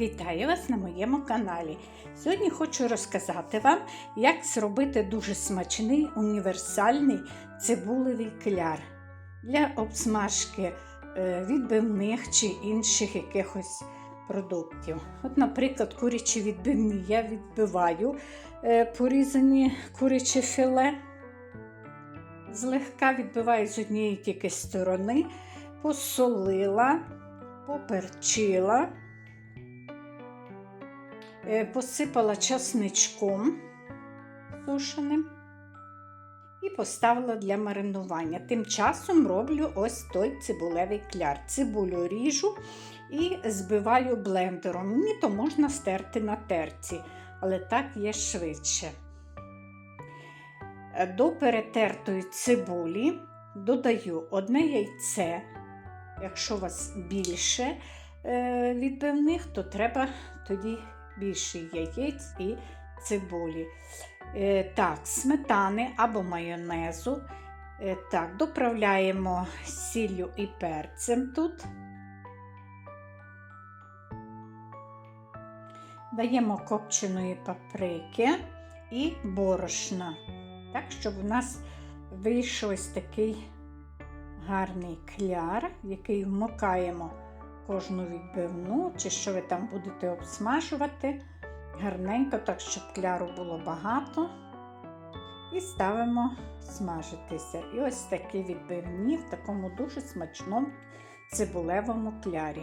Вітаю вас на моєму каналі. Сьогодні хочу розказати вам, як зробити дуже смачний універсальний цибулевий кляр для обсмажки е, відбивних чи інших якихось продуктів. От, наприклад, курячі відбивні я відбиваю е, порізані куряче філе. Злегка відбиваю з однієї тільки сторони, посолила, поперчила. Е, посипала часничком сушеним і поставила для маринування. Тим часом роблю ось той цибулевий кляр. Цибулю ріжу і збиваю блендером. Мені то можна стерти на терці, але так є швидше. Е, До перетертої цибулі додаю одне яйце. Якщо у вас більше е, відбивних, то треба тоді більше яєць і цибулі. Е, так, сметани або майонезу. Е, так, доправляємо сіллю і перцем тут. Даємо копченої паприки і борошна. Так, щоб у нас вийшов ось такий гарний кляр, який вмокаємо кожну відбивну, чи що ви там будете обсмажувати. Гарненько, так, щоб кляру було багато. І ставимо смажитися. І ось такі відбивні в такому дуже смачному цибулевому клярі.